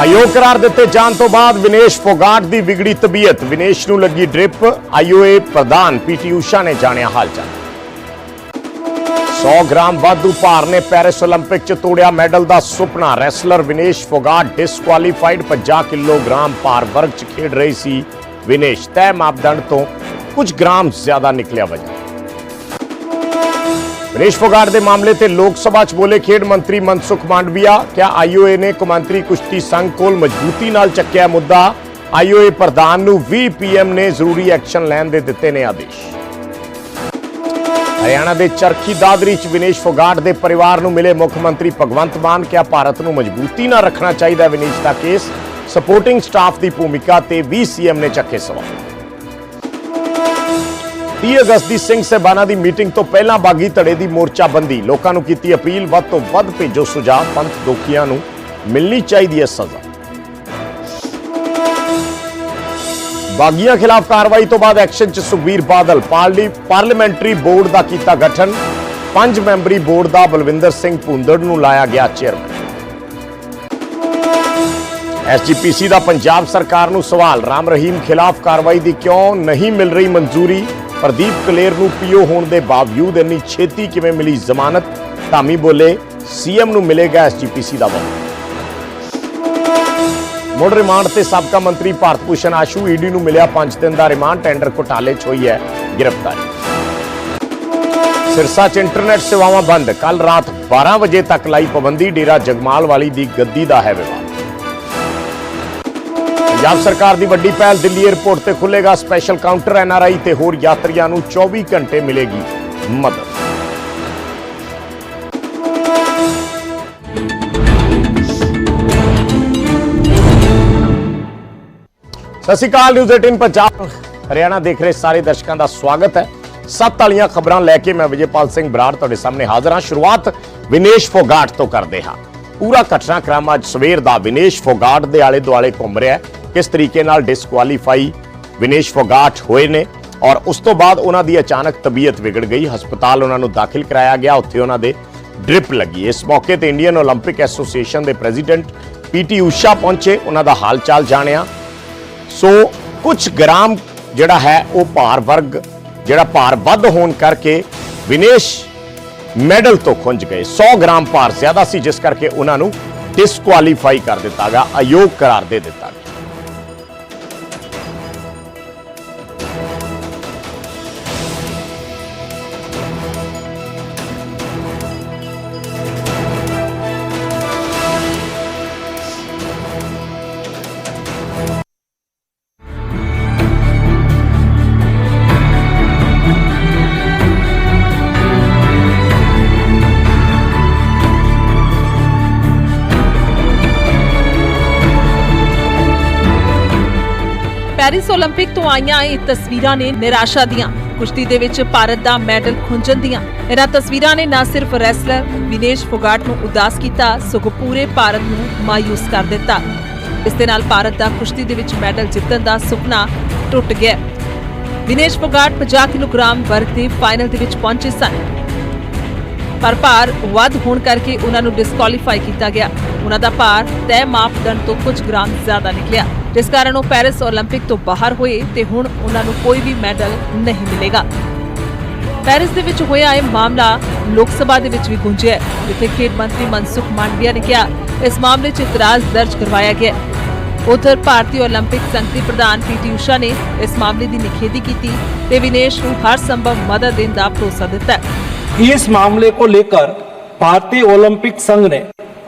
ਆਯੋਗ ਕਰਾਰ ਦਿੱਤੇ ਜਾਣ ਤੋਂ ਬਾਅਦ ਵਿਨੇਸ਼ ਫੋਗਾਟ ਦੀ ਵਿਗੜੀ ਤਬੀਅਤ ਵਿਨੇਸ਼ ਨੂੰ ਲੱਗੀ ਡ੍ਰਿਪ ਆਈਓਏ ਪ੍ਰਧਾਨ ਪੀਟੀ ਊਸ਼ਾ ਨੇ ਜਾਣਿਆ ਹਾਲ ਚਾਲ 100 ਗ੍ਰਾਮ ਵਾਧੂ ਭਾਰ ਨੇ ਪੈਰਿਸ 올림픽 ਚ ਤੋੜਿਆ ਮੈਡਲ ਦਾ ਸੁਪਨਾ wrestler Vinesh Phogat disqualified 50 kilogram ਭਾਰ ਵਰਗ ਚ ਖੇਡ ਰਹੀ ਸੀ ਵਿਨੇਸ਼ ਤੈਅ ਮਾਪਦੰਡ ਤੋਂ ਕੁਝ ਗ੍ਰਾਮ ਜ਼ਿਆਦਾ ਨਿਕਲਿਆ ਵਜਨ ਵਿਨੇਸ਼ ਫੋਗਾਟ ਦੇ ਮਾਮਲੇ ਤੇ ਲੋਕ ਸਭਾ 'ਚ ਬੋਲੇ ਖੇਡ ਮੰਤਰੀ ਮਨਸੁਖ ਮਾਂਡਵੀਆ ਕਿਹਾ ਆਈਓਏ ਨੇ ਕੌਮਾਂਤਰੀ ਕੁਸ਼ਤੀ ਸੰਘ ਕੋਲ ਮਜ਼ਬੂਤੀ ਨਾਲ ਚੱਕਿਆ ਮੁੱਦਾ? ਆਈਓਏ ਪ੍ਰਧਾਨ ਨੂੰ ਵੀ ਪੀਐਮ ਨੇ ਜ਼ਰੂਰੀ ਐਕਸ਼ਨ ਲੈਣ ਦੇ ਦਿੱਤੇ ਨੇ ਆਦੇਸ਼। ਹਰਿਆਣਾ ਦੇ ਚਰਖੀ ਦਾਦਰੀ 'ਚ ਵਿਨੇਸ਼ ਫੋਗਾਟ ਦੇ ਪਰਿਵਾਰ ਨੂੰ ਮਿਲੇ ਮੁੱਖ ਮੰਤਰੀ ਭਗਵੰਤ ਮਾਨ ਕਿਹਾ ਭਾਰਤ ਨੂੰ ਮਜ਼ਬੂਤੀ ਨਾਲ ਰੱਖਣਾ ਚਾਹੀਦਾ ਵਿਨੇਸ਼ ਦਾ ਕੇਸ? ਸਪੋਰਟਿੰਗ ਸਟਾਫ ਦੀ ਭੂਮਿਕਾ ਤੇ ਵੀ ਸੀਐਮ ਨੇ ਚੱਕੇ ਸਵਾਲ। 30 ਅਗਸਤ ਦੀ ਸਿੰਘ ਸਹਿਬਾਨਾ ਦੀ ਮੀਟਿੰਗ ਤੋਂ ਪਹਿਲਾਂ ਬਾਗੀ ਧੜੇ ਦੀ ਮੋਰਚਾਬੰਦੀ। ਲੋਕਾਂ ਨੂੰ ਕੀਤੀ ਅਪੀਲ, ਵੱਧ ਤੋਂ ਵੱਧ ਭੇਜੋ ਸੁਝਾਅ, ਪੰਥ ਦੋਖੀਆਂ ਨੂੰ ਮਿਲਣੀ ਚਾਹੀਦੀ ਹੈ ਸਜ਼ਾ। ਬਾਗੀਆਂ ਖਿਲਾਫ ਕਾਰਵਾਈ ਤੋਂ ਬਾਅਦ ਐਕਸ਼ਨ 'ਚ ਸੁਖਬੀਰ ਬਾਦਲ। ਪਾਰਲੀ, ਪਾਰਲੀਮੈਂਟਰੀ ਬੋਰਡ ਦਾ ਕੀਤਾ ਗਠਨ। ਪੰਜ ਮੈਂਬਰੀ ਬੋਰਡ ਦਾ ਬਲਵਿੰਦਰ ਸਿੰਘ ਭੁੰਦੜ ਨੂੰ ਲਾਇਆ ਗਿਆ ਚੇਅਰਮੈਨ। ਐਸਜੀਪੀਸੀ ਦਾ ਪੰਜਾਬ ਸਰਕਾਰ ਨੂੰ ਸਵਾਲ, ਰਾਮ ਰਹੀਮ ਖਿਲਾਫ ਕਾਰਵਾਈ ਦੀ ਕਿਉਂ ਨਹੀਂ ਮਿਲ ਰਹੀ ਮਨਜ਼ੂਰੀ? ਪ੍ਰਦੀਪ ਕਲੇਰ ਨੂੰ ਪੀਓ ਹੋਣ ਦੇ ਬਾਵਜੂਦ ਇੰਨੀ ਛੇਤੀ ਕਿਵੇਂ ਮਿਲੀ ਜ਼ਮਾਨਤ? ਧਾਮੀ ਬੋਲੇ, ਸੀਐਮ ਨੂੰ ਮਿਲੇਗਾ ਐਸਜੀਪੀਸੀ ਦਾ ਵਕਤ ਮੁੜ ਰਿਮਾਂਡ ਤੇ ਸਾਬਕਾ ਮੰਤਰੀ ਭਾਰਤ ਭੂਸ਼ਣ ਆਸ਼ੂ, ਈਡੀ ਨੂੰ ਮਿਲਿਆ 5 ਦਿਨ ਦਾ ਰਿਮਾਂਡ, ਟੈਂਡਰ ਘੁਟਾਲੇ 'ਚ ਹੋਈ ਹੈ ਗ੍ਰਿਫਤਾਰੀ। ਸਿਰਸਾ 'ਚ ਇੰਟਰਨੈਟ ਸੇਵਾਵਾਂ ਬੰਦ ਕੱਲ ਰਾਤ 12 ਵਜੇ ਤੱਕ ਲਾਈ ਪਾਬੰਦੀ, ਡੇਰਾ ਜਗਮਾਲ ਵਾਲੀ ਦੀ ਗੱਦੀ ਦਾ ਹੈ ਵਿਵਾਦ। ਪੰਜਾਬ ਸਰਕਾਰ ਦੀ ਵੱਡੀ ਪਹਿਲ ਦਿੱਲੀ 에ਅਰਪੋਰਟ ਤੇ ਖੁੱਲੇਗਾ ਸਪੈਸ਼ਲ ਕਾਊਂਟਰ ਐਨਆਰਆਈ ਤੇ ਹੋਰ ਯਾਤਰੀਆਂ ਨੂੰ 24 ਘੰਟੇ ਮਿਲੇਗੀ ਮਦਦ। ਸਤਿ ਸ਼੍ਰੀ ਅਕਾਲ, ਨਿਊਜ਼ 18 ਪੰਜਾਬ। ਹਰਿਆਣਾ ਦੇਖ ਰਹੇ ਸਾਰੇ ਦਰਸ਼ਕਾਂ ਦਾ ਸਵਾਗਤ ਹੈ। ਸੱਤ ਵਾਲੀਆਂ ਖਬਰਾਂ ਲੈ ਕੇ ਮੈਂ ਵਿਜੇਪਾਲ ਸਿੰਘ ਬਰਾੜ ਤੁਹਾਡੇ ਸਾਹਮਣੇ ਹਾਜ਼ਰ ਹਾਂ। ਸ਼ੁਰੂਆਤ ਵਿਨੇਸ਼ ਫੋਗਾਟ ਤੋਂ ਕਰਦੇ ਹਾਂ। ਪੂਰਾ ਘਟਨਾਕ੍ਰਮ ਅੱਜ ਸਵੇਰ ਦਾ ਵਿਨੇਸ਼ ਫੋਗਾਟ ਦੇ ਆਲੇ ਦੁਆਲੇ ਘੁੰਮ ਰਿਹਾ ਹੈ। ਕਿਸ ਤਰੀਕੇ ਨਾਲ ਡਿਸਕੁਆਲੀਫਾਈ ਵਿਨੇਸ਼ ਫੋਗਾਟ ਹੋਏ ਨੇ ਔਰ ਉਸ ਤੋਂ ਬਾਅਦ ਉਹਨਾਂ ਦੀ ਅਚਾਨਕ ਤਬੀਅਤ ਵਿਗੜ ਗਈ ਹਸਪਤਾਲ ਉਹਨਾਂ ਨੂੰ ਦਾਖਲ ਕਰਾਇਆ ਗਿਆ ਉੱਥੇ ਉਹਨਾਂ ਦੇ ਡ੍ਰਿਪ ਲੱਗੀ ਇਸ ਮੌਕੇ ਤੇ ਇੰਡੀਅਨ 올림픽 ਐਸੋਸੀਏਸ਼ਨ ਦੇ ਪ੍ਰੈਜ਼ੀਡੈਂਟ ਪੀਟੀ ਊਸ਼ਾ ਪਹੁੰਚੇ ਉਹਨਾਂ ਦਾ ਹਾਲ ਚਾਲ ਜਾਣਿਆ ਸੋ ਕੁਝ ਗ੍ਰਾਮ ਜਿਹੜਾ ਹੈ ਉਹ ਭਾਰ ਵਰਗ ਜਿਹੜਾ ਭਾਰ ਵੱਧ ਹੋਣ ਕਰਕੇ ਵਿਨੇਸ਼ ਮੈਡਲ ਤੋਂ ਖੁੰਝ ਗਏ 100 ਗ੍ਰਾਮ ਭਾਰ ਜ਼ਿਆਦਾ ਸੀ ਜਿਸ ਕਰਕੇ ਉਹਨਾਂ ਨੂੰ ਡਿਸਕੁਆਲੀਫਾਈ ਕਰ ਦਿੱਤਾ ਗਿਆ ਅਯੋਗ ਕਰਾਰ ਦੇ ਦਿੱਤਾ ਪੈਰਿਸ 올림픽 ਤੋਂ ਆਈਆਂ ਇਹ ਤਸਵੀਰਾਂ ਨੇ ਨਿਰਾਸ਼ਾ ਦੀਆਂ ਕੁਸ਼ਤੀ ਦੇ ਵਿੱਚ ਭਾਰਤ ਦਾ ਮੈਡਲ ਖੁੰਝਣ ਦੀਆਂ ਇਹਨਾਂ ਤਸਵੀਰਾਂ ਨੇ ਨਾ ਸਿਰਫ ਰੈਸਲਰ ਵਿਨੇਸ਼ ਫੋਗਾਟ ਨੂੰ ਉਦਾਸ ਕੀਤਾ ਸਗੋਂ ਪੂਰੇ ਭਾਰਤ ਨੂੰ ਮਾਯੂਸ ਕਰ ਦਿੱਤਾ ਇਸ ਦੇ ਨਾਲ ਭਾਰਤ ਦਾ ਕੁਸ਼ਤੀ ਦੇ ਵਿੱਚ ਮੈਡਲ ਜਿੱਤਣ ਦਾ ਸੁਪਨਾ ਟੁੱਟ ਗਿਆ ਵਿਨੇਸ਼ ਫੋਗਾਟ 50 ਕਿਲੋਗ੍ਰਾਮ ਵਰਗ ਦੇ ਫਾਈਨਲ ਦੇ ਵਿੱਚ ਪਹੁੰਚੇ ਸਨ ਪਰ ਭਾਰ ਵੱਧ ਹੋਣ ਕਰਕੇ ਉਹਨਾਂ ਨੂੰ ਡਿਸਕੁਆਲੀਫਾਈ ਕੀਤਾ ਗਿਆ ਉਹਨਾਂ ਦਾ ਭਾਰ ਤੈਅ ਮਾਪਦੰਡ ਤੋਂ ਕੁਝ ਗ੍ਰਾਮ ਜ਼ਿਆਦਾ ਨਿਕਲਿਆ ਜਿਸ ਕਾਰਨ ਉਹ ਪੈਰਿਸ 올림픽 ਤੋਂ ਬਾਹਰ ਹੋਏ ਤੇ ਹੁਣ ਉਹਨਾਂ ਨੂੰ ਕੋਈ ਵੀ ਮੈਡਲ ਨਹੀਂ ਮਿਲੇਗਾ ਪੈਰਿਸ ਦੇ ਵਿੱਚ ਹੋਇਆ ਇਹ ਮਾਮਲਾ ਲੋਕ ਸਭਾ ਦੇ ਵਿੱਚ ਵੀ ਗੂੰਜਿਆ ਹੈ, ਜਿੱਥੇ ਖੇਡ ਮੰਤਰੀ ਮਨਸੁਖ ਮਾਂਡਵੀਆ ਨੇ ਕਿਹਾ ਇਸ ਮਾਮਲੇ 'ਚ ਇਤਰਾਜ਼ ਦਰਜ ਕਰਵਾਇਆ ਗਿਆ ਹੈ। ਉਧਰ ਭਾਰਤੀ 올림픽 ਸੰਘ ਦੀ ਪ੍ਰਧਾਨ ਪੀਟੀ ਊਸ਼ਾ ਨੇ ਇਸ ਮਾਮਲੇ ਦੀ ਨਿਖੇਧੀ ਕੀਤੀ ਤੇ ਵਿਨੇਸ਼ ਨੂੰ ਹਰ ਸੰਭਵ ਮਦਦ ਦੇਣ ਦਾ ਭਰੋਸਾ ਦਿੱਤਾ ਹੈ इस मामले को लेकर भारतीय ओलंपिक संघ ने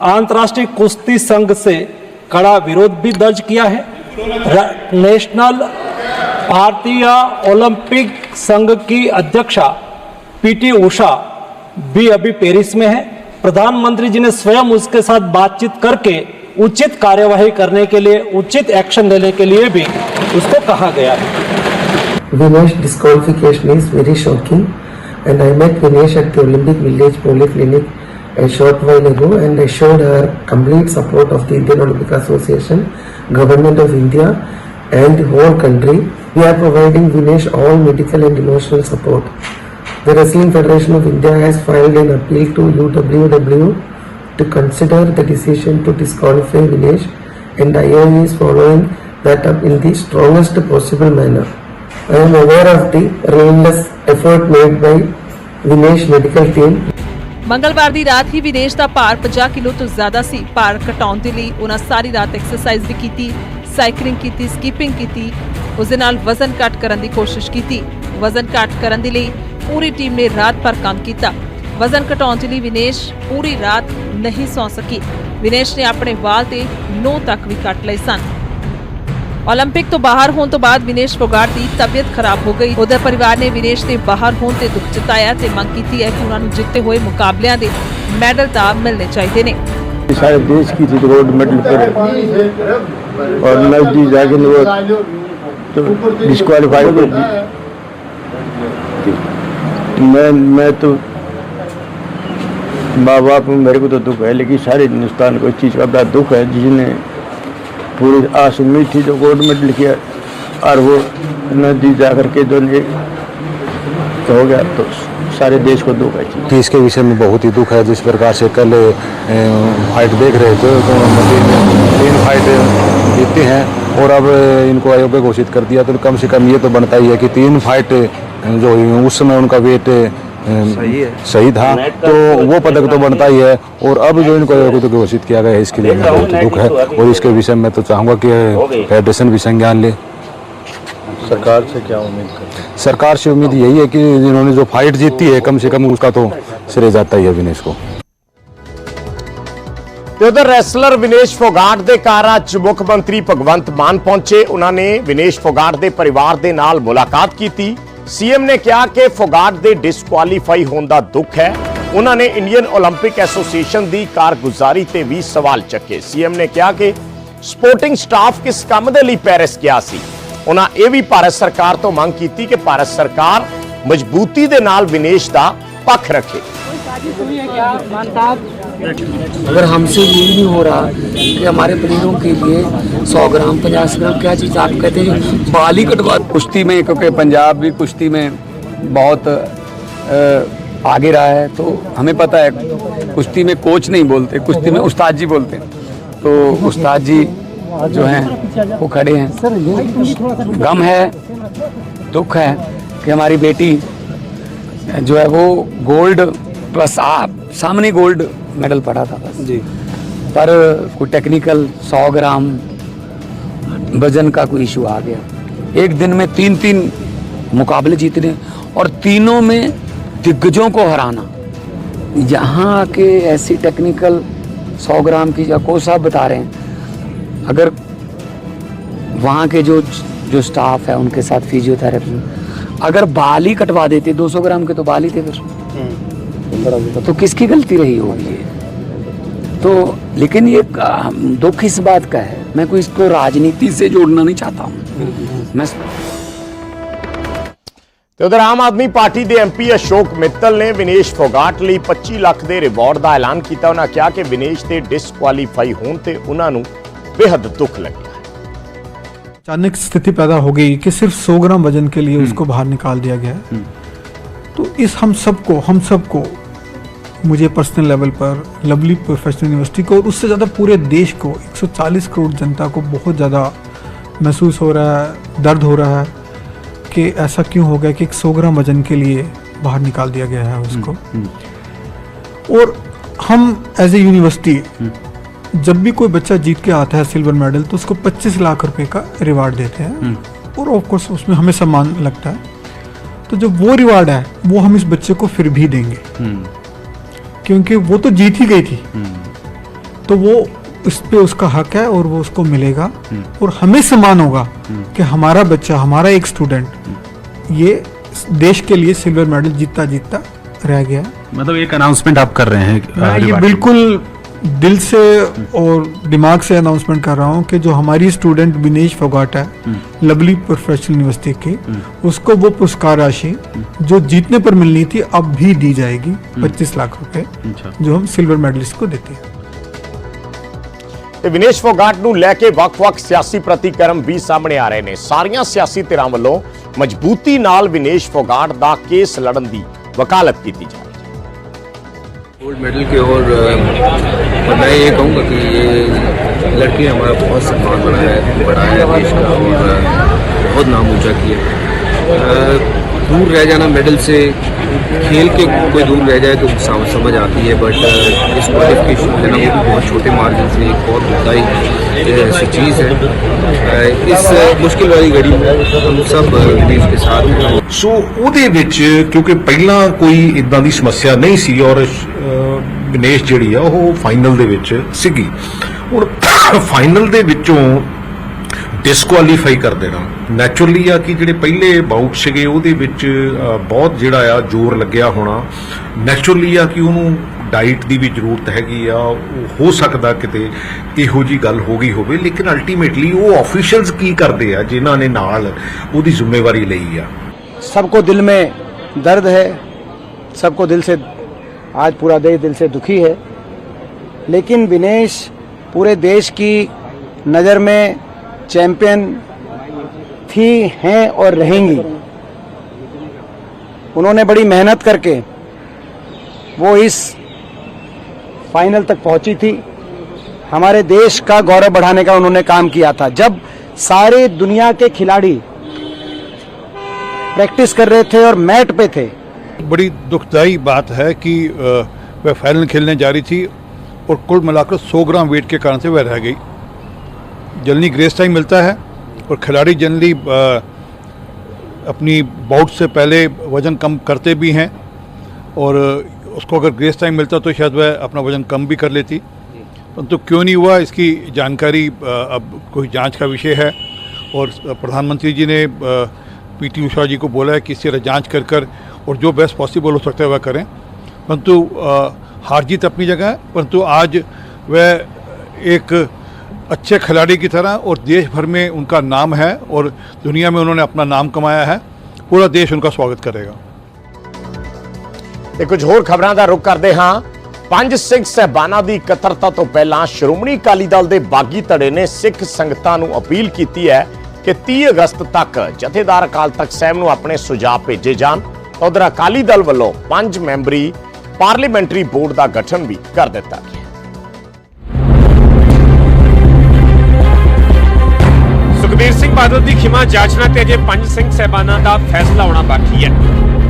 अंतर्राष्ट्रीय कुश्ती संघ से कड़ा विरोध भी दर्ज किया है र- नेशनल भारतीय ओलंपिक संघ की अध्यक्षा पीटी उषा भी अभी पेरिस में है। प्रधानमंत्री जी ने स्वयं उसके साथ बातचीत करके उचित कार्यवाही करने के लिए, उचित एक्शन लेने के लिए भी उसको कहा गया। Vinesh disqualification is very shocking and I met Vinesh at the Olympic village polyclinic short while and I showed her complete support of the Indian Olympic Association Government of India and the whole country. We are providing Vinesh all medical and emotional support. The Wrestling Federation of India has filed an appeal to UWW to consider the decision to disqualify Vinesh and IOA is following that up in the strongest possible manner. I am aware of the relentless effort made by Vinesh medical team ਮੰਗਲਵਾਰ ਦੀ ਰਾਤ ਹੀ ਵਿਨੇਸ਼ ਦਾ ਭਾਰ 50 kilo ਤੋਂ ਜ਼ਿਆਦਾ ਸੀ। ਭਾਰ ਘਟਾਉਣ ਦੇ ਲਈ ਉਹਨਾਂ ਸਾਰੀ ਰਾਤ ਐਕਸਰਸਾਈਜ਼ ਵੀ ਕੀਤੀ ਸਾਈਕਲਿੰਗ ਕੀਤੀ ਸਕਿਪਿੰਗ ਕੀਤੀ ਉਸ ਦੇ ਨਾਲ ਵਜ਼ਨ ਘੱਟ ਕਰਨ ਦੀ ਕੋਸ਼ਿਸ਼ ਕੀਤੀ। ਵਜ਼ਨ ਘੱਟ ਕਰਨ ਦੇ ਲਈ ਪੂਰੀ ਟੀਮ ਨੇ ਰਾਤ ਭਰ ਕੰਮ ਕੀਤਾ। ਵਜ਼ਨ ਘਟਾਉਣ ਦੇ ਲਈ ਵਿਨੇਸ਼ ਪੂਰੀ ਰਾਤ ਨਹੀਂ ਸੌਂ ਸਕੀ। ਵਿਨੇਸ਼ ਨੇ ਆਪਣੇ ਵਾਲ ਤੇ ਨੌ ਤੱਕ ਵੀ ਕੱਟ ਲਏ ਸਨ। 올림픽 ਤੋਂ ਬਾਹਰ ਹੋਣ ਤੋਂ ਬਾਅਦ ਵਿਨੇਸ਼ ਫੋਗਾਟ ਦੀ ਤਬੀਅਤ ਖਰਾਬ ਹੋ ਗਈ ਉਹਦੇ ਪਰਿਵਾਰ ਨੇ ਵਿਨੇਸ਼ ਦੇ ਬਾਹਰ ਹੋਣ ਤੇ ਦੁੱਖ ਜਤਾਇਆ ਤੇ ਮੰਗ ਕੀਤੀ ਹੈ ਕਿ ਉਹਨਾਂ ਨੂੰ ਜਿੱਤੇ ਹੋਏ ਮੁਕਾਬਲਿਆਂ ਦੇ ਮੈਡਲ ਤਾਂ ਮਿਲਣੇ ਚਾਹੀਦੇ ਨੇ सारे देश की थी तो गोल्ड मेडल पर और नजदीक जाके न वो तो डिस्qualify कर दी तो मैं मैं तो माँ बाप में मेरे को तो दुख है लेकिन सारे हिंदुस्तान को इस चीज़ का बड़ा दुख है जिसने पूरी आस उम्मीद थी जो गोल्ड मेडल किया और वो नदी जा करके जो ये हो गया तो सारे देश को दुख है कि इसके विषय में बहुत ही दुख है, जिस प्रकार से कल फाइट देख रहे थे तो तीन फाइट जीते हैं, और अब इनको अयोग्य घोषित कर दिया तो कम से कम ये तो बनता ही है कि तीन फाइट जो हुई उस समय उनका वेट सही है सही था तो वो पदक तो बनता ही है और अब जो इनको अयोग्य घोषित किया गया है इसके लिए हमें बहुत दुख है और इसके विषय में तो चाहूँगा कि फेडरेशन भी संज्ञान ले सरकार से क्या उम्मीद करते हैं सरकार से उम्मीद यही है कि इन्होंने जो फाइट जीती है कम से कम उसका तो श्रेय जाता ही है विनेश को ਤੇ ਉਧਰ ਰੈਸਲਰ ਵਿਨੇਸ਼ ਫੋਗਾਟ ਦੇ ਘਰ ਅੱਜ ਮੁੱਖ ਮੰਤਰੀ ਭਗਵੰਤ ਮਾਨ ਪਹੁੰਚੇ ਉਹਨਾਂ ਨੇ ਵਿਨੇਸ਼ ਫੋਗਾਟ ਦੇ ਪਰਿਵਾਰ ਦੇ ਨਾਲ ਮੁਲਾਕਾਤ ਕੀਤੀ ਸੀਐਮ ਨੇ ਕਿਹਾ ਕਿ ਫੋਗਾਟ ਦੇ ਡਿਸਕੁਆਲੀਫਾਈ ਹੋਣ ਦਾ ਦੁੱਖ ਹੈ ਉਹਨਾਂ ਨੇ ਇੰਡੀਅਨ 올림픽 ਐਸੋਸੀਏਸ਼ਨ ਦੀ ਕਾਰਗੁਜ਼ਾਰੀ ਤੇ ਵੀ ਸਵਾਲ ਚੱਕੇ ਸੀਐਮ ਨੇ ਕਿਹਾ ਕਿ ਸਪੋਰਟਿੰਗ ਸਟਾਫ ਕਿਸ ਕੰਮ ਦੇ ਲਈ ਪੈਰਿਸ ਗਿਆ ਸੀ ਉਹਨਾਂ ਇਹ ਵੀ ਭਾਰਤ ਸਰਕਾਰ ਤੋਂ ਮੰਗ ਕੀਤੀ ਕਿ ਭਾਰਤ ਸਰਕਾਰ ਮਜ਼ਬੂਤੀ ਦੇ ਨਾਲ ਵਿਨੇਸ਼ ਦਾ ਪੱਖ ਰੱਖੇ अगर हमसे ये नहीं हो रहा कि हमारे प्लेयरों के लिए 100 ग्राम 50 ग्राम, क्या चीज़ आप कहते हैं? बाल कटवा कुश्ती में, क्योंकि पंजाब भी कुश्ती में बहुत आगे रहा है तो हमें पता है, कुश्ती में कोच नहीं बोलते, कुश्ती में उस्ताद जी बोलते हैं। तो उस्ताद जी जो हैं, वो खड़े हैं। गम है, दुख है कि हमारी बेटी जो है, वो गोल्ड प्लस आप सामने गोल्ड मेडल पड़ा था बस। जी। पर कोई टेक्निकल सौ ग्राम वज़न का कोई इशू आ गया। एक दिन में तीन तीन मुकाबले जीतने और तीनों में दिग्गजों को हराना। यहाँ के ऐसी टेक्निकल सौ ग्राम की जो कोच साहब बता रहे हैं अगर वहाँ के जो जो स्टाफ है उनके साथ फिजियोथेरेपी अगर बाल ही कटवा देते 200 ग्राम के तो बाल ही थे फिर। तो किसकी गलती रही होगी तो लेकिन ये दुख इस बात का है। मैं कोई इसको राजनीति से जोड़ना नहीं चाहता हूँ। मैं ਤੇ ਉਧਰ ਆਮ ਆਦਮੀ ਪਾਰਟੀ ਦੇ ਐਮਪੀ ਅਸ਼ੋਕ ਮਿੱਤਲ ਨੇ ਵਿਨੇਸ਼ ਫੋਗਾਟ ਲਈ 25 ਲੱਖ ਦੇ ਰਿਵਾਰਡ ਦਾ ਐਲਾਨ ਕੀਤਾ ਉਹਨਾਂ ਕਿਹਾ ਕਿ ਵਿਨੇਸ਼ ਤੇ ਡਿਸਕੁਆਲੀਫਾਈ ਹੋਣ ਤੇ ਉਹਨਾਂ ਨੂੰ ਬੇहद ਦੁੱਖ ਲੱਗਿਆ ਅਚਾਨਕ ਸਥਿਤੀ ਪੈਦਾ ਹੋ ਗਈ कि सिर्फ 100 ग्राम वजन के लिए उसको बाहर निकाल दिया गया तो इस हम सबको हम सबको मुझे पर्सनल लेवल पर लवली प्रोफेशनल यूनिवर्सिटी को और उससे ज़्यादा पूरे देश को 140 करोड़ जनता को बहुत ज़्यादा महसूस हो रहा है दर्द हो रहा है कि ऐसा क्यों हो गया कि एक सौ ग्राम वज़न के लिए बाहर निकाल दिया गया है उसको। और हम एज ए यूनिवर्सिटी जब भी कोई बच्चा जीत के आता है सिल्वर मेडल तो उसको 25 लाख रुपए का रिवार्ड देते हैं। और ऑफ़ कोर्स उसमें हमें सम्मान लगता है। तो जो वो रिवार्ड है वो हम इस बच्चे को फिर भी देंगे। क्योंकि वो तो जीत ही गई थी। तो वो उस पर उसका हक है और वो उसको मिलेगा। और हमें सम्मान होगा कि हमारा बच्चा हमारा एक स्टूडेंट ये देश के लिए सिल्वर मेडल जीतता जीतता रह गया। मतलब एक अनाउंसमेंट आप कर रहे हैं ये बिल्कुल दिल से और दिमाग से अनाउंसमेंट कर रहा हूँ कि जो हमारी स्टूडेंट विनेश फोगाट है लवली प्रोफेशनल यूनिवर्सिटी की उसको वो पुरस्कार राशि जो जीतने पर मिलनी थी अब भी दी जाएगी 25 लाख रुपए अच्छा। जो हम सिल्वर मेडलिस्ट को देते हैं ਤੇ ਵਿਨੇਸ਼ ਫੋਗਾਟ ਨੂੰ ਲੈ ਕੇ ਵੱਖ-ਵੱਖ ਸਿਆਸੀ ਪ੍ਰਤੀਕਰਮ ਵੀ ਸਾਹਮਣੇ ਆ ਰਹੇ ਨੇ ਸਾਰੀਆਂ ਸਿਆਸੀ ਧਿਰਾਂ ਵੱਲੋਂ ਮਜ਼ਬੂਤੀ ਨਾਲ ਵਿਨੇਸ਼ ਫੋਗਾਟ ਦਾ ਕੇਸ ਲੜਨ ਦੀ ਵਕਾਲਤ ਕੀਤੀ ਜਾ ਰਹੀ ਹੈ गोल्ड मेडल के और मैं ये कहूँगा कि ये लड़की हमारा बहुत सम्मान बढ़ाया बढ़ाया है देश का और बहुत नाम ऊँचा किया दूर रह जाना मेडल से खेल के कोई दूर रह जाए तो सम- समझ आती है बट इस क्वालिफिकेशन लेना वो भी बहुत छोटे मार्जिन से एक बहुत मुद्दाई ऐसी चीज़ है अ, इस मुश्किल वाली घड़ी में हम सब देश के साथ हैं ਸੋ ਉਹਦੇ ਵਿੱਚ ਕਿਉਂਕਿ ਪਹਿਲਾਂ ਕੋਈ ਇਦਾਂ ਦੀ ਸਮੱਸਿਆ ਨਹੀਂ ਸੀ ਔਰ ਅਹ, ਵਿਨੇਸ਼ ਜਿਹੜੀ ਆ ਉਹ ਫਾਈਨਲ ਦੇ ਵਿੱਚ ਸੀਗੀ ਹੁਣ ਫਾਈਨਲ ਦੇ ਵਿੱਚੋਂ ਡਿਸਕੁਆਲੀਫਾਈ ਕਰ ਦੇਣਾ ਨੈਚੁਰਲੀ ਆ ਕਿ ਜਿਹੜੇ ਪਹਿਲੇ ਬਾਊਟ ਸੀਗੇ ਉਹਦੇ ਵਿੱਚ ਅਹ, ਬਹੁਤ ਜਿਹੜਾ ਆ ਜ਼ੋਰ ਲੱਗਿਆ ਹੋਣਾ ਨੈਚੁਰਲੀ ਆ ਕਿ ਉਹਨੂੰ ਡਾਈਟ ਦੀ ਵੀ ਜ਼ਰੂਰਤ ਹੈਗੀ ਆ ਉਹ ਹੋ ਸਕਦਾ ਕਿਤੇ ਇਹੋ ਜੀ ਗੱਲ ਹੋ ਗਈ ਹੋਵੇ ਲੇਕਿਨ ਅਲਟੀਮੇਟਲੀ ਉਹ ਆਫੀਸ਼ੀਅਲਸ ਕੀ ਕਰਦੇ ਆ ਜਿਨ੍ਹਾਂ ਨੇ ਨਾਲ ਉਹਦੀ ਜ਼ਿੰਮੇਵਾਰੀ ਲਈ ਆ सबको दिल में दर्द है सबको दिल से आज पूरा देश दिल से दुखी है लेकिन विनेश पूरे देश की नज़र में चैंपियन थी, हैं और रहेंगी। उन्होंने बड़ी मेहनत करके वो इस फाइनल तक पहुँची थी। हमारे देश का गौरव बढ़ाने का उन्होंने काम किया था। जब सारे दुनिया के खिलाड़ी प्रैक्टिस कर रहे थे और मैट पे थे। बड़ी दुखदाई बात है कि वह फाइनल खेलने जा रही थी और कुल मिलाकर 100 ग्राम वेट के कारण से वह रह गई। जल्दी ग्रेस टाइम मिलता है। और खिलाड़ी जनरली अपनी बाउट से पहले वज़न कम करते भी हैं और उसको अगर ग्रेस टाइम मिलता तो शायद वह अपना वज़न कम भी कर लेती। परंतु तो क्यों नहीं हुआ, इसकी जानकारी अब कोई जाँच का विषय है और प्रधानमंत्री जी ने पीटी उषा जी को बोला है कि इससे जाँच कर कर और जो बेस्ट पॉसिबल हो सकता है वह करें। परंतु हार जीत अपनी जगह है, परंतु आज वह एक अच्छे खिलाड़ी की तरह और देश भर में उनका नाम है और दुनिया में उन्होंने अपना नाम कमाया है पूरा देश उनका स्वागत करेगा ਤੇ ਕੁਝ ਹੋਰ ਖਬਰਾਂ ਦਾ ਰੁਖ ਕਰਦੇ ਹਾਂ ਪੰਜ ਸਿੱਖ ਸਹਿਬਾਨਾਂ ਦੀ ਇਕੱਤਰਤਾ ਤੋਂ ਪਹਿਲਾਂ ਸ਼੍ਰੋਮਣੀ ਅਕਾਲੀ ਦਲ ਦੇ ਬਾਗੀ ਧੜੇ ਨੇ ਸਿੱਖ ਸੰਗਤਾਂ ਨੂੰ ਅਪੀਲ ਕੀਤੀ ਹੈ ਕਿ 30 ਅਗਸਤ ਤੱਕ ਜਥੇਦਾਰ ਅਕਾਲ ਤਖਤ ਸਾਹਿਬ ਨੂੰ ਆਪਣੇ ਸੁਝਾਅ ਭੇਜੇ ਜਾਣ ਉਧਰ ਅਕਾਲੀ ਦਲ ਵੱਲੋਂ ਪੰਜ ਮੈਂਬਰੀ ਪਾਰਲੀਮੈਂਟਰੀ ਬੋਰਡ ਦਾ ਗਠਨ ਵੀ ਕਰ ਦਿੱਤਾ ਗਿਆ ਸੁਖਬੀਰ ਸਿੰਘ ਬਾਦਲ ਦੀ ਖਿਮਾ ਜਾਚਨਾ ਤੇ ਅਜੇ ਪੰਜ ਸਿੰਘ ਸਹਿਬਾਨਾਂ ਦਾ ਫੈਸਲਾ ਆਉਣਾ ਬਾਕੀ ਹੈ।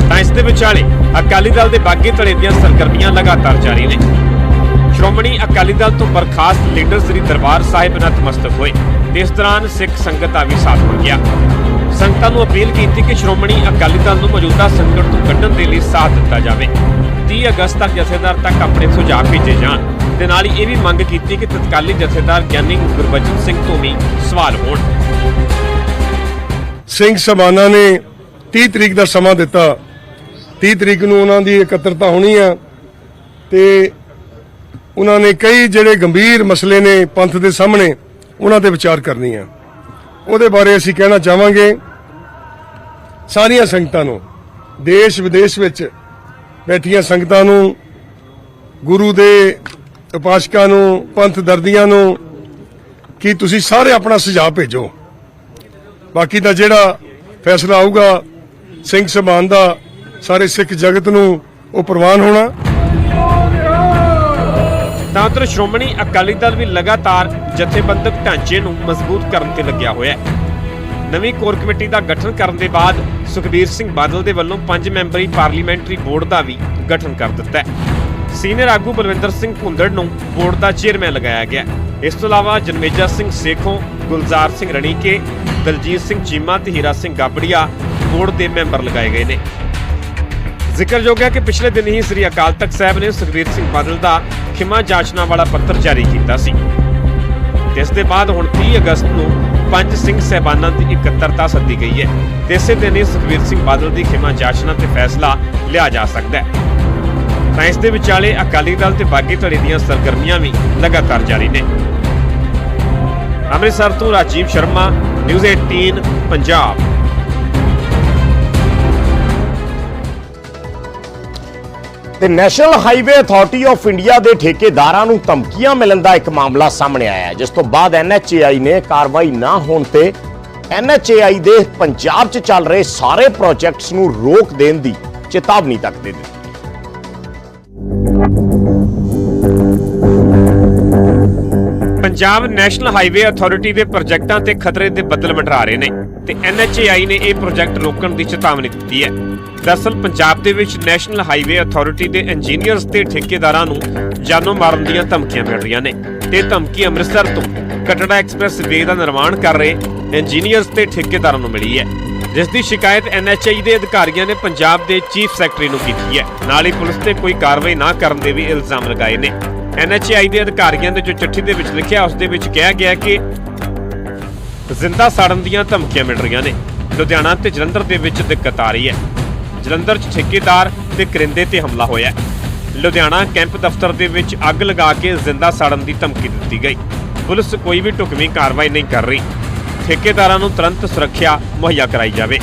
ਤਾਂ ਇਸ ਦੇ ਵਿਚਾਲੇ ਅਕਾਲੀ ਦਲ ਦੇ ਬਾਗੀ ਧੜੇ ਦੀਆਂ ਸਰਗਰਮੀਆਂ ਲਗਾਤਾਰ ਜਾਰੀ ਨੇ। ਸ਼੍ਰੋਮਣੀ ਅਕਾਲੀ ਦਲ ਤੋਂ ਬਰਖਾਸਤ ਲੀਡਰ ਸ੍ਰੀ ਦਰਬਾਰ ਸਾਹਿਬ ਨਤਮਸਤਕ ਹੋਏ ਤੇ ਇਸ ਦੌਰਾਨ ਸਿੱਖ ਸੰਗਤ ਦਾ ਵੀ ਸਾਥ ਹੋ ਗਿਆ ਸੰਗਤਾਂ ਨੂੰ ਅਪੀਲ ਕੀਤੀ ਕਿ ਸ਼੍ਰੋਮਣੀ ਅਕਾਲੀ ਦਲ ਨੂੰ ਮੌਜੂਦਾ ਸੰਕਟ ਤੋਂ ਕੱਢਣ ਦੇ ਲਈ ਸਾਥ ਦਿੱਤਾ ਜਾਵੇ। 30 ਅਗਸਤ ਤੱਕ ਜਥੇਦਾਰ ਤੱਕ ਆਪਣੇ ਸੁਝਾਅ ਭੇਜੇ ਜਾਣ। ਤੇ ਨਾਲ ਹੀ ਇਹ ਵੀ ਮੰਗ ਕੀਤੀ ਕਿ ਤਤਕਾਲੀ ਜਥੇਦਾਰ ਗਿਆਨੀ ਗੁਰਬਚਨ ਸਿੰਘ ਤੋਂ ਵੀ ਸਵਾਲ ਹੋਣ। ਸਿੰਘ ਸਮਾਨਾ ਨੇ 30 ਤਰੀਕ ਦਾ ਸਮਾਂ ਦਿੱਤਾ। 30 ਤਰੀਕ ਨੂੰ ਉਹਨਾਂ ਦੀ ਇਕੱਤਰਤਾ ਹੋਣੀ ਆ ਤੇ ਉਹਨਾਂ ਨੇ ਕਈ ਜਿਹੜੇ ਗੰਭੀਰ ਮਸਲੇ ਨੇ ਪੰਥ ਦੇ ਸਾਹਮਣੇ, ਉਹਨਾਂ ਤੇ ਵਿਚਾਰ ਕਰਨੀ ਆ। ਉਹਦੇ ਬਾਰੇ ਅਸੀਂ ਕਹਿਣਾ ਚਾਹਾਂਗੇ, ਸਾਰੀਆਂ ਸੰਗਤਾਂ ਨੂੰ ਦੇਸ਼ ਵਿਦੇਸ਼ ਵਿੱਚ ਬੈਠੀਆਂ ਸੰਗਤਾਂ ਨੂੰ, ਗੁਰੂ ਦੇ ਉਪਾਸਕਾਂ ਨੂੰ, ਪੰਥ ਦਰਦੀਆਂ ਨੂੰ, ਕਿ ਤੁਸੀਂ ਸਾਰੇ ਆਪਣਾ ਸੁਝਾਅ ਭੇਜੋ? ਬਾਕੀ ਦਾ ਜਿਹੜਾ ਫੈਸਲਾ ਆਊਗਾ, ਸਿੰਘ ਸਮਾਨ ਦਾ, ਸਾਰੇ ਸਿੱਖ ਜਗਤ ਨੂੰ ਉਹ ਪ੍ਰਵਾਨ ਹੋਣਾ। ਤਾਂ ਉੱਧਰ ਸ਼੍ਰੋਮਣੀ ਅਕਾਲੀ ਦਲ ਵੀ ਲਗਾਤਾਰ ਜਥੇਬੰਦਕ ਢਾਂਚੇ ਨੂੰ ਮਜ਼ਬੂਤ ਕਰਨ ਤੇ ਲੱਗਿਆ ਹੋਇਆ ਹੈ। ਨਵੀਂ ਕੋਰ ਕਮੇਟੀ ਦਾ ਗਠਨ ਕਰਨ ਦੇ ਬਾਅਦ ਸੁਖਬੀਰ ਸਿੰਘ ਬਾਦਲ ਦੇ ਵੱਲੋਂ ਪੰਜ ਮੈਂਬਰੀ ਪਾਰਲੀਮੈਂਟਰੀ ਬੋਰਡ ਦਾ ਵੀ ਗਠਨ ਕਰ ਦਿੱਤਾ ਹੈ। ਸੀਨੀਅਰ ਆਗੂ ਬਲਵਿੰਦਰ ਸਿੰਘ ਭੁੰਦੜ ਨੂੰ ਬੋਰਡ ਦਾ ਚੇਅਰਮੈਨ ਲਗਾਇਆ ਗਿਆ। ਇਸ ਤੋਂ ਇਲਾਵਾ ਜਨਮੇਜਾ ਸਿੰਘ ਸੇਖੋਂ, ਗੁਲਜ਼ਾਰ ਸਿੰਘ ਰਣੀਕੇ, ਦਲਜੀਤ ਸਿੰਘ ਚੀਮਾ ਤੇ ਹੀਰਾ ਸਿੰਘ ਗਾਬੜੀਆ ਬੋਰਡ ਦੇ ਮੈਂਬਰ ਲਗਾਏ ਗਏ ਨੇ। ਜ਼ਿਕਰਯੋਗ ਹੈ ਕਿ ਪਿਛਲੇ ਦਿਨ ਹੀ ਸ੍ਰੀ ਅਕਾਲ ਤਖਤ ਸਾਹਿਬ ਨੇ ਸੁਖਬੀਰ ਸਿੰਘ ਬਾਦਲ ਦਾ ਖਿਮਾ ਜਾਚਨਾ ਵਾਲਾ ਪੱਤਰ ਜਾਰੀ ਕੀਤਾ ਸੀ। ਜਿਸ ਦੇ ਬਾਅਦ ਹੁਣ 30 ਅਗਸਤ ਨੂੰ ਪੰਜ ਸਿੰਘ ਸਹਿਬਾਨਾਂ ਦੀ ਇਕੱਤਰਤਾ ਸੱਦੀ ਗਈ ਹੈ। ਤੇ ਇਸੇ ਦਿਨ ਹੀ ਸੁਖਬੀਰ ਸਿੰਘ ਬਾਦਲ ਦੀ ਖਿਮਾ ਜਾਚਨਾ ਤੇ ਫੈਸਲਾ ਲਿਆ ਜਾ ਸਕਦਾ ਹੈ। ਤਾਂ ਇਸ ਦੇ ਵਿਚਾਲੇ ਅਕਾਲੀ ਦਲ ਤੇ ਬਾਗੀ ਧੜੇ ਦੀਆਂ ਸਰਗਰਮੀਆਂ ਵੀ ਲਗਾਤਾਰ ਜਾਰੀ ਨੇ। ਅੰਮ੍ਰਿਤਸਰ ਤੋਂ ਰਾਜੀਵ ਸ਼ਰਮਾ, ਨਿਊਜ਼ 18 ਪੰਜਾਬ। ਤੇ National Highway Authority of India ਦੇ ਠੇਕੇਦਾਰਾਂ ਨੂੰ ਧਮਕੀਆਂ ਮਿਲਣ ਦਾ ਇੱਕ ਮਾਮਲਾ ਸਾਹਮਣੇ ਆਇਆ ਹੈ, ਜਿਸ ਤੋਂ ਬਾਅਦ ਐਨਐਚਏਆਈ ਨੇ ਕਾਰਵਾਈ ਨਾ ਹੋਣ ਤੇ ਐਨਐਚਏਆਈ ਦੇ ਪੰਜਾਬ 'ਚ ਚੱਲ ਰਹੇ ਸਾਰੇ ਪ੍ਰੋਜੈਕਟਸ ਨੂੰ ਰੋਕ ਦੇਣ ਦੀ ਚੇਤਾਵਨੀ ਤੱਕ ਦੇ ਦਿੱਤੀ। ਪੰਜਾਬ ਨੈਸ਼ਨਲ ਹਾਈਵੇ ਅਥਾਰਟੀ ਦੇ ਪ੍ਰੋਜੈਕਟਾਂ ਤੇ ਖਤਰੇ ਦੇ ਬੱਦਲ ਮੰਡਰਾ ਰਹੇ ਨੇ ਤੇ ਐਨਐਚਏਆਈ ਨੇ ਇਹ ਪ੍ਰੋਜੈਕਟ ਰੋਕਣ ਦੀ ਚੇਤਾਵਨੀ ਦਿੱਤੀ ਹੈ। ਦਰਅਸਲ ਪੰਜਾਬ ਦੇ ਵਿੱਚ ਨੈਸ਼ਨਲ ਹਾਈਵੇ ਅਥਾਰਟੀ ਦੇ ਇੰਜੀਨੀਅਰਸ ਤੇ ਠੇਕੇਦਾਰਾਂ ਨੂੰ ਜਾਨੋਂ ਮਾਰਨ ਦੀਆਂ ਧਮਕੀਆਂ ਮਿਲ ਰਹੀਆਂ ਨੇ ਤੇ ਧਮਕੀ ਅੰਮ੍ਰਿਤਸਰ ਤੋਂ ਕਟੜਾ ਐਕਸਪ੍ਰੈਸ ਵੇ ਦਾ ਨਿਰਮਾਣ ਕਰ ਰਹੇ ਇੰਜੀਨੀਅਰਸ ਤੇ ਠੇਕੇਦਾਰਾਂ ਨੂੰ ਮਿਲੀ ਹੈ। ਜਿਸ ਦੀ ਸ਼ਿਕਾਇਤ ਐਨਐਚਆਈ ਦੇ ਅਧਿਕਾਰੀਆਂ ਨੇ ਪੰਜਾਬ ਦੇ ਚੀਫ ਸੈਕਟਰੀ ਨੂੰ ਕੀਤੀ ਹੈ। ਨਾਲ ਹੀ ਪੁਲਿਸ ਤੇ ਕੋਈ ਕਾਰਵਾਈ ਨਾ ਕਰਨ ਦੇ ਵੀ ਇਲਜ਼ਾਮ ਲਗਾਏ ਨੇ। ਐਨਐਚਆਈ ਦੇ ਅਧਿਕਾਰੀਆਂ ਨੇ ਜੋ ਚਿੱਠੀ ਦੇ ਵਿੱਚ ਲਿਖਿਆ, ਉਸ ਦੇ ਵਿੱਚ ਕਿਹਾ ਗਿਆ ਕਿ ਜ਼ਿੰਦਾ ਸਾੜਨ ਦੀਆਂ ਧਮਕੀਆਂ ਮਿਲ ਰਹੀਆਂ ਨੇ। ਲੁਧਿਆਣਾ ਤੇ ਜਲੰਧਰ ਦੇ ਵਿੱਚ ਦਿੱਕਤ ਆ ਰਹੀ ਹੈ। ਜਲੰਧਰ 'ਚ ਠੇਕੇਦਾਰ ਤੇ ਕਰਿੰਦੇ ਤੇ ਹਮਲਾ ਹੋਇਆ ਲੁਧਿਆਣਾ ਕੈਂਪ ਦਫ਼ਤਰ ਦੇ ਵਿੱਚ ਅੱਗ ਲਗਾ ਕੇ ਜ਼ਿੰਦਾ ਸਾੜਨ ਦੀ ਧਮਕੀ ਦਿੱਤੀ ਗਈ। ਪੁਲਿਸ ਕੋਈ ਵੀ ਢੁਕਵੀਂ ਕਾਰਵਾਈ ਨਹੀਂ ਕਰ ਰਹੀ। ਠੇਕੇਦਾਰਾਂ ਨੂੰ ਤੁਰੰਤ ਸੁਰੱਖਿਆ ਮੁਹੱਈਆ ਕਰਾਈ ਜਾਵੇ।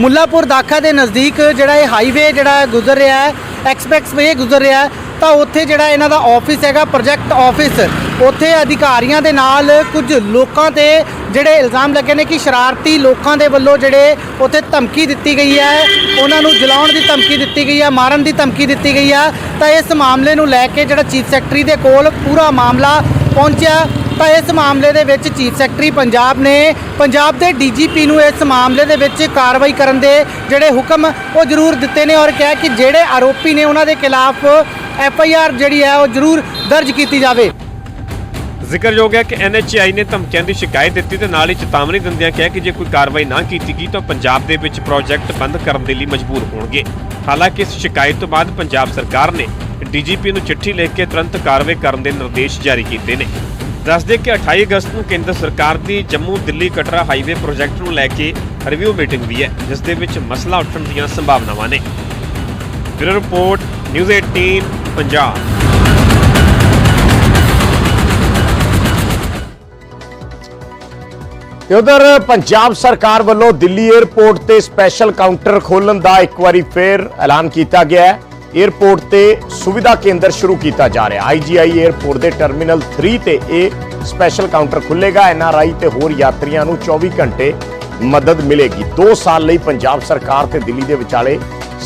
ਮੁੱਲਾਪੁਰ ਦਾਖਾ ਦੇ ਨਜ਼ਦੀਕ ਜਿਹੜਾ ਇਹ ਹਾਈਵੇ ਜਿਹੜਾ ਗੁਜ਼ਰ ਰਿਹਾ ਹੈ ਐਕਸਪ੍ਰੈਸ ਵੇ ਗੁਜ਼ਰ ਰਿਹਾ ਹੈ, ਤਾਂ ਉੱਥੇ ਜਿਹੜਾ ਇਹਨਾਂ ਦਾ ਆਫਿਸ ਹੈਗਾ ਪ੍ਰੋਜੈਕਟ ਆਫਿਸ ਉੱਥੇ ਅਧਿਕਾਰੀਆਂ ਦੇ ਨਾਲ ਕੁਝ ਲੋਕਾਂ ਤੇ ਜਿਹੜੇ ਇਲਜ਼ਾਮ ਲੱਗੇ ਨੇ ਕਿ ਸ਼ਰਾਰਤੀ ਲੋਕਾਂ ਦੇ ਵੱਲੋਂ ਜਿਹੜੇ ਉੱਥੇ ਧਮਕੀ ਦਿੱਤੀ ਗਈ ਹੈ, ਉਹਨਾਂ ਨੂੰ ਜਲਾਉਣ ਦੀ ਧਮਕੀ ਦਿੱਤੀ ਗਈ ਹੈ, ਮਾਰਨ ਦੀ ਧਮਕੀ ਦਿੱਤੀ ਗਈ ਹੈ, ਤਾਂ ਇਸ ਮਾਮਲੇ ਨੂੰ ਲੈ ਕੇ ਜਿਹੜਾ ਚੀਫ ਸੈਕਟਰੀ ਦੇ ਕੋਲ ਪੂਰਾ ਮਾਮਲਾ ਪਹੁੰਚਿਆ। ਤਾਂ ਇਸ ਮਾਮਲੇ ਦੇ ਵਿੱਚ ਚੀਫ ਸੈਕਟਰੀ ਪੰਜਾਬ ਨੇ ਪੰਜਾਬ ਦੇ ਡੀਜੀਪੀ ਨੂੰ ਇਸ ਮਾਮਲੇ ਦੇ ਵਿੱਚ ਕਾਰਵਾਈ ਕਰਨ ਦੇ ਜਿਹੜੇ ਹੁਕਮ ਉਹ ਜ਼ਰੂਰ ਦਿੱਤੇ ਨੇ ਔਰ ਕਿਹਾ ਕਿ ਜਿਹੜੇ ਆਰੋਪੀ ਨੇ ਉਹਨਾਂ ਦੇ ਖਿਲਾਫ ਐਫ ਆਈ ਆਰ ਜਿਹੜੀ ਹੈ ਉਹ ਜ਼ਰੂਰ ਦਰਜ ਕੀਤੀ ਜਾਵੇ। ਜ਼ਿਕਰਯੋਗ ਹੈ ਕਿ ਐਨਐਚਆਈ ਨੇ ਧਮਕੀਆਂ ਦੀ ਸ਼ਿਕਾਇਤ ਦਿੱਤੀ ਤੇ ਨਾਲ ਹੀ ਚੇਤਾਵਨੀ ਦਿੰਦਿਆਂ ਕਿਹਾ ਕਿ ਜੇ ਕੋਈ ਕਾਰਵਾਈ ਨਾ ਕੀਤੀ ਗਈ ਤਾਂ ਪੰਜਾਬ ਦੇ ਵਿੱਚ ਪ੍ਰੋਜੈਕਟ ਬੰਦ ਕਰਨ ਦੇ ਲਈ ਮਜਬੂਰ ਹੋਣਗੇ। ਹਾਲਾਂਕਿ ਇਸ ਸ਼ਿਕਾਇਤ ਤੋਂ ਬਾਅਦ ਪੰਜਾਬ ਸਰਕਾਰ ਨੇ ਡੀਜੀਪੀ ਨੂੰ ਚਿੱਠੀ ਲਿਖ ਕੇ ਤੁਰੰਤ ਕਾਰਵਾਈ ਕਰਨ ਦੇ ਨਿਰਦੇਸ਼ ਜਾਰੀ ਕੀਤੇ ਨੇ। ਦੱਸਦੇ ਕਿ 28 ਅਗਸਤ ਨੂੰ ਕੇਂਦਰ ਸਰਕਾਰ ਦੀ ਜੰਮੂ ਦਿੱਲੀ ਕਟਰਾ ਹਾਈਵੇ ਪ੍ਰੋਜੈਕਟ ਨੂੰ ਲੈ ਕੇ ਰਿਵਿਊ ਮੀਟਿੰਗ ਵੀ ਹੈ, ਜਿਸ ਦੇ ਵਿੱਚ ਮਸਲਾ ਉੱਠਣ ਦੀਆਂ ਸੰਭਾਵਨਾਵਾਂ ਨੇ। Bureau report, news 18 Punjab. ਤੇ ਉਧਰ ਪੰਜਾਬ ਸਰਕਾਰ ਵੱਲੋਂ ਦਿੱਲੀ 에ਅਰਪੋਰਟ ਤੇ ਸਪੈਸ਼ਲ ਕਾਊਂਟਰ ਖੋਲਣ ਦਾ ਇੱਕ ਵਾਰੀ ਫੇਰ ਐਲਾਨ ਕੀਤਾ ਗਿਆ ਹੈ। 에ਅਰਪੋਰਟ ਤੇ ਸੁਵਿਧਾ ਕੇਂਦਰ ਸ਼ੁਰੂ ਕੀਤਾ ਜਾ ਰਿਹਾ। ਹੈ ਆਈਜੀਆਈ 에ਅਰਪੋਰਟ ਦੇ ਟਰਮੀਨਲ 3 ਤੇ ਇਹ ਸਪੈਸ਼ਲ ਕਾਊਂਟਰ ਖੁੱਲੇਗਾ। ਐਨਆਰਆਈ ਤੇ ਹੋਰ ਯਾਤਰੀਆਂ ਨੂੰ 24 ਘੰਟੇ ਮਦਦ ਮਿਲੇਗੀ। 2 ਸਾਲ ਲਈ ਪੰਜਾਬ ਸਰਕਾਰ ਤੇ ਦਿੱਲੀ ਦੇ ਵਿਚਾਲੇ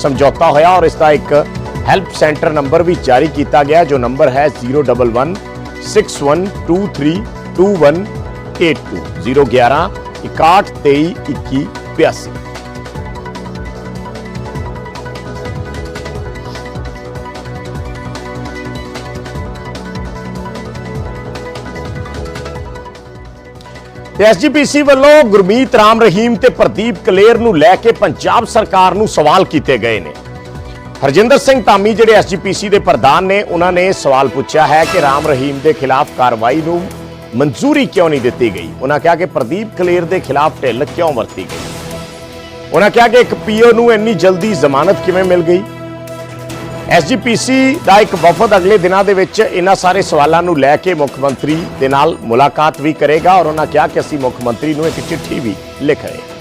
ਸਮਝੌਤਾ ਹੋਇਆ ਔਰ ਇਸ ਦਾ ਇੱਕ ਹੈਲਪ ਸੈਂਟਰ ਨੰਬਰ ਵੀ ਜਾਰੀ ਕੀਤਾ ਗਿਆ, ਜੋ ਨੰਬਰ ਹੈ 011 612321 82 011 61 ਐਸਜੀਪੀਸੀ ਵੱਲੋਂ ਗੁਰਮੀਤ ਰਾਮ ਰਹੀਮ ਤੇ ਪ੍ਰਦੀਪ ਕਲੇਰ ਨੂੰ ਲੈ ਕੇ ਪੰਜਾਬ ਸਰਕਾਰ ਨੂੰ ਸਵਾਲ ਕੀਤੇ ਗਏ ਨੇ। ਹਰਜਿੰਦਰ ਸਿੰਘ ਧਾਮੀ, ਜਿਹੜੇ ਐਸਜੀਪੀਸੀ ਦੇ ਪ੍ਰਧਾਨ ਨੇ, ਉਹਨਾਂ ਨੇ ਸਵਾਲ ਪੁੱਛਿਆ ਹੈ ਕਿ ਰਾਮ ਰਹੀਮ ਦੇ ਖਿਲਾਫ ਕਾਰਵਾਈ ਨੂੰ ਮਨਜ਼ੂਰੀ ਕਿਉਂ ਨਹੀਂ ਦਿੱਤੀ ਗਈ? ਉਹਨਾਂ ਕਿਹਾ ਕਿ ਪ੍ਰਦੀਪ ਕਲੇਰ ਦੇ ਖਿਲਾਫ ਢਿੱਲ ਕਿਉਂ ਵਰਤੀ ਗਈ? ਉਹਨਾਂ ਕਿਹਾ ਕਿ ਇੱਕ ਪੀਓ ਨੂੰ ਇੰਨੀ ਜਲਦੀ ਜ਼ਮਾਨਤ ਕਿਵੇਂ ਮਿਲ ਗਈ? ਐਸਜੀਪੀਸੀ ਦਾ ਇੱਕ ਵਫਦ ਅਗਲੇ ਦਿਨਾਂ ਦੇ ਵਿੱਚ ਇਹਨਾਂ ਸਾਰੇ ਸਵਾਲਾਂ ਨੂੰ ਲੈ ਕੇ ਮੁੱਖ ਮੰਤਰੀ ਦੇ ਨਾਲ ਮੁਲਾਕਾਤ ਵੀ ਕਰੇਗਾ ਔਰ ਉਹਨਾਂ ਕਿਹਾ ਕਿ ਅਸੀਂ ਮੁੱਖ ਮੰਤਰੀ ਨੂੰ ਇੱਕ ਚਿੱਠੀ ਵੀ ਲਿਖ ਰਹੇ ਹਾਂ।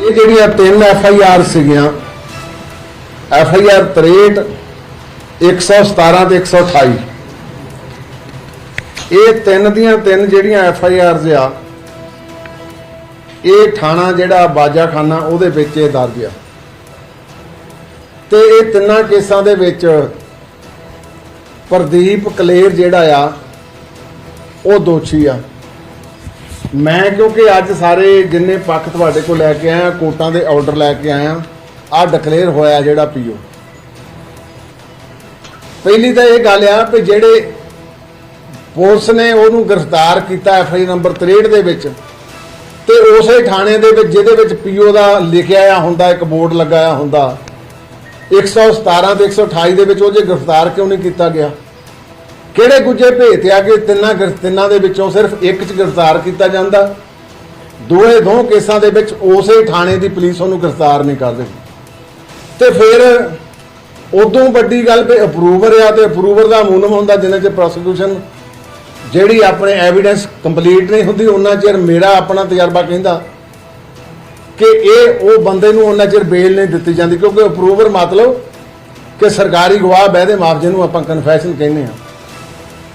ਇਹ ਜਿਹੜੀਆਂ ਤਿੰਨ ਐਫ ਆਈ ਆਰ ਸੀਗੀਆਂ, ਐਫ ਆਈ ਆਰ 63 117 ਤੇ 128 ਇਹ ਤਿੰਨ ਦੀਆਂ ਤਿੰਨ ਜਿਹੜੀਆਂ ਐਫ ਆਈ ਆਰਜ਼ ਆ ਇਹ ਥਾਣਾ ਜਿਹੜਾ ਬਾਜਾਖਾਨਾ, ਉਹਦੇ ਵਿੱਚ ਇਹ ਦਰਜ ਆ। ਤੇ ਇਹ ਤਿੰਨਾਂ ਕੇਸਾਂ ਦੇ ਵਿੱਚ ਪ੍ਰਦੀਪ ਕਲੇਰ ਜਿਹੜਾ ਆ, ਉਹ ਦੋਸ਼ੀ ਆ। ਮੈਂ ਕਿਉਂਕਿ ਅੱਜ ਸਾਰੇ ਜਿੰਨੇ ਪੱਖ ਤੁਹਾਡੇ ਕੋਲ ਲੈ ਕੇ ਆਇਆ, ਕੋਰਟਾਂ ਦੇ ਆਰਡਰ ਲੈ ਕੇ ਆਇਆ ਆ ਡਿਕਲੇਅਰ ਹੋਇਆ ਜਿਹੜਾ ਪੀਓ। ਪਹਿਲੀ ਤਾਂ ਇਹ ਗੱਲ ਆ ਕਿ ਜਿਹੜੇ ਪੁਲਿਸ ਨੇ ਉਹਨੂੰ ਗ੍ਰਿਫਤਾਰ ਕੀਤਾ ਐਫ ਆਈ ਨੰਬਰ 63 ਦੇ ਵਿੱਚ ਤੇ ਉਸੇ ਥਾਣੇ ਦੇ ਵਿੱਚ, ਜਿਹਦੇ ਵਿੱਚ ਪੀਓ ਦਾ ਲਿਖਿਆ ਆ ਹੁੰਦਾ, ਇੱਕ ਬੋਰਡ ਲਗਾਇਆ ਹੁੰਦਾ। 117 ਤੇ 128 ਦੇ ਵਿੱਚ ਉਹ ਜੇ ਗ੍ਰਿਫਤਾਰ ਕਿਉਂ ਨਹੀਂ ਕੀਤਾ ਗਿਆ? ਕਿਹੜੇ ਗੁੱਜੇ ਭੇਤ ਆ ਕਿ ਤਿੰਨਾਂ ਗ੍ਰਿਫ- ਤਿੰਨਾਂ ਦੇ ਵਿੱਚੋਂ ਸਿਰਫ ਇੱਕ 'ਚ ਗ੍ਰਿਫਤਾਰ ਕੀਤਾ ਜਾਂਦਾ? ਦੋਏ ਦੋ ਕੇਸਾਂ ਦੇ ਵਿੱਚ ਉਸੇ ਥਾਣੇ ਦੀ ਪੁਲਿਸ ਉਹਨੂੰ ਗ੍ਰਿਫਤਾਰ ਨਹੀਂ ਕਰਦੇ ਤੇ ਫਿਰ ਉਦੋਂ ਵੱਡੀ ਗੱਲ ਤੇ ਅਪਰੂਵਰ ਆ, ਤੇ ਅਪਰੂਵਰ ਦਾ ਮੂਨਮ ਹੁੰਦਾ ਜਿੰਨੇ ਚ ਪ੍ਰੋਸੀਕਿਊਸ਼ਨ ਜਿਹੜੀ ਆਪਣੇ ਐਵੀਡੈਂਸ ਕੰਪਲੀਟ ਨਹੀਂ ਹੁੰਦੀ, ਉਹਨਾਂ ਚਿਰ ਮੇਰਾ ਆਪਣਾ ਤਜਰਬਾ ਕਹਿੰਦਾ ਕਿ ਇਹ ਉਹ ਬੰਦੇ ਨੂੰ ਉਹਨਾਂ ਚਿਰ ਬੇਲ ਨਹੀਂ ਦਿੱਤੀ ਜਾਂਦੀ, ਕਿਉਂਕਿ ਅਪਰੂਵਰ ਮਤਲਬ ਕਿ ਸਰਕਾਰੀ ਗਵਾਹ ਬਹਿਦੇ ਮਾਫ ਨੂੰ ਆਪਾਂ ਕਨਫੈਸ਼ਨ ਕਹਿੰਦੇ ਆ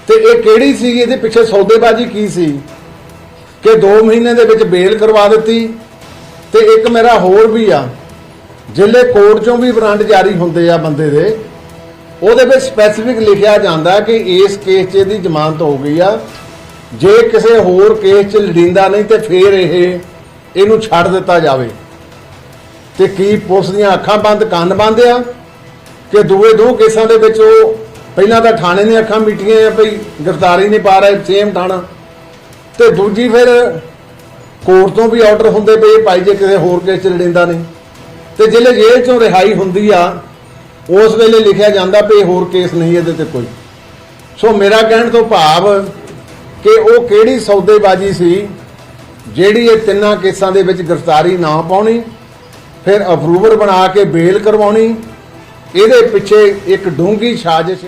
ਤੇ ਇਹ ਕਿਹੜੀ ਸੀ ਇਹਦੇ? ਪਿੱਛੇ ਸੌਦੇਬਾਜ਼ੀ ਕੀ ਸੀ? ਕਿ 2 ਮਹੀਨੇ ਦੇ ਵਿੱਚ ਬੇਲ ਕਰਵਾ ਦਿੱਤੀ ਤੇ ਇੱਕ ਮੇਰਾ ਹੋਰ ਵੀ ਆ, ਜ਼ਿਲ੍ਹੇ ਕੋਰਟ ਚੋਂ ਵੀ ਵਾਰੰਟ ਜਾਰੀ ਹੁੰਦੇ ਆ ਬੰਦੇ ਦੇ ਉਹਦੇ ਵਿੱਚ ਸਪੈਸੀਫਿਕ ਲਿਖਿਆ ਜਾਂਦਾ ਕਿ ਇਸ ਕੇਸ 'ਚ ਇਹਦੀ ਜ਼ਮਾਨਤ ਹੋ ਗਈ ਆ। ਜੇ ਕਿਸੇ ਹੋਰ ਕੇਸ 'ਚ ਲੜਿੰਦਾ ਨਹੀਂ ਤੇ ਫੇਰ ਇਹ, ਇਹਨੂੰ ਛੱਡ ਦਿੱਤਾ ਜਾਵੇ। ਤੇ ਕੀ ਪੁਲਿਸ ਦੀਆਂ ਅੱਖਾਂ ਬੰਦ, ਕੰਨ ਬੰਦ ਆ? ਕਿ ਦੂਏ ਦੋ ਕੇਸਾਂ ਦੇ ਵਿੱਚ ਉਹ ਪਹਿਲਾਂ ਤਾਂ ਥਾਣੇ ਦੀਆਂ ਅੱਖਾਂ ਮੀਟੀਆਂ ਆ ਭਈ ਗ੍ਰਿਫਤਾਰੀ ਨਹੀਂ ਪਾ ਰਹੇ, ਸੇਮ ਥਾਣਾ। ਤੇ ਦੂਜੀ ਫਿਰ ਕੋਰਟ ਤੋਂ ਵੀ ਆਰਡਰ ਹੁੰਦੇ ਪਏ ਭਾਈ ਜੇ ਕਿਸੇ ਹੋਰ ਕੇਸ 'ਚ ਲੜਿੰਦਾ ਨਹੀਂ। ਤੇ ਜਿਹੜੇ ਜੇਲ੍ਹ ਚੋਂ ਰਿਹਾਈ ਹੁੰਦੀ ਆ ਉਸ ਵੇਲੇ ਲਿਖਿਆ ਜਾਂਦਾ ਵੀ ਹੋਰ ਕੇਸ ਨਹੀਂ ਇਹਦੇ ਤੇ ਕੋਈ। ਸੋ ਮੇਰਾ ਕਹਿਣ ਤੋਂ ਭਾਵ ਕਿ ਉਹ ਕਿਹੜੀ ਸੌਦੇਬਾਜ਼ੀ ਸੀ ਜਿਹੜੀ ਇਹ ਤਿੰਨਾਂ ਕੇਸਾਂ ਦੇ ਵਿੱਚ ਗ੍ਰਿਫਤਾਰੀ ਨਾ ਪਾਉਣੀ, ਫਿਰ ਅਪਰੂਵਰ ਬਣਾ ਕੇ ਬੇਲ ਕਰਵਾਉਣੀ, ਇਹਦੇ ਪਿੱਛੇ ਇੱਕ ਡੂੰਗੀ ਸਾਜ਼ਿਸ਼ ਹੈ।